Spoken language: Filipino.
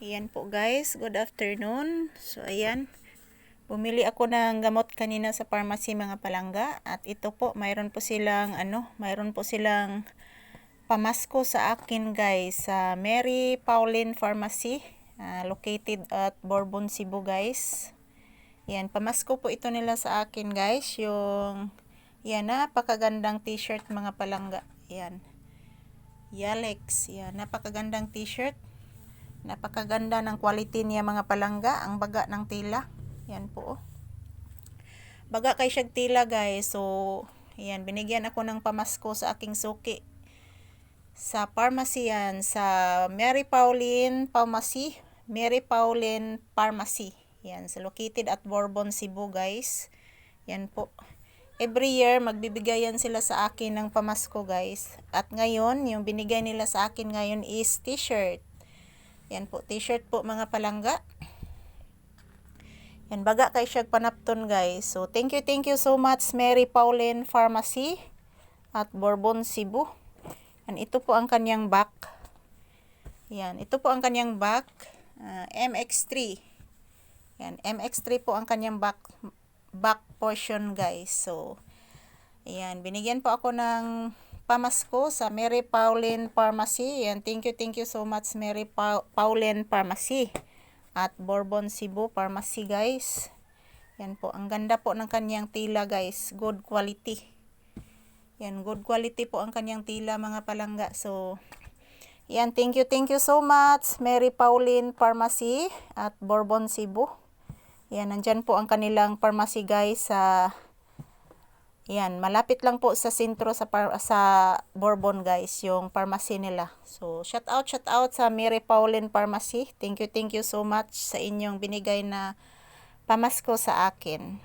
Ayan po guys, good afternoon. So ayan, bumili ako ng gamot kanina sa pharmacy mga palangga at ito po, mayroon po silang ano, mayroon po silang pamasko sa akin guys sa Mary Pauline Pharmacy ah, located at Bourbon, Cebu guys. Yan, pamasko po ito nila sa akin guys, yung yan, napakagandang t-shirt mga palangga. Yan. Yalex, yan, napakagandang t-shirt. Napakaganda ng quality niya mga palangga, ang baga ng tila. Yan po. oh. Baga kay siyag tila guys. So, yan, binigyan ako ng pamasko sa aking suki. Sa pharmacy yan, sa Mary Pauline Pharmacy. Mary Pauline Pharmacy. Yan, sa located at Bourbon, Cebu guys. Yan po. Every year, magbibigayan sila sa akin ng pamasko guys. At ngayon, yung binigay nila sa akin ngayon is t-shirt. Yan po, t-shirt po mga palangga. Yan, baga kay siyag panapton guys. So, thank you, thank you so much Mary Pauline Pharmacy at Bourbon, Cebu. Yan, ito po ang kanyang back. Yan, ito po ang kanyang back. ah, MX3. Yan, MX3 po ang kanyang back, back portion guys. So, Ayan, binigyan po ako ng pamasko sa Mary Pauline Pharmacy. Ayan, thank you, thank you so much Mary Pa- Pauline Pharmacy at Bourbon Cebu Pharmacy guys. Yan po, ang ganda po ng kanyang tila guys. Good quality. Yan, good quality po ang kanyang tila mga palangga. So, yan, thank you, thank you so much Mary Pauline Pharmacy at Bourbon Cebu. Yan, nandyan po ang kanilang pharmacy guys sa yan, malapit lang po sa sentro sa par- sa Bourbon guys, yung pharmacy nila. So, shout out, shout out sa Mary Pauline Pharmacy. Thank you, thank you so much sa inyong binigay na pamasko sa akin.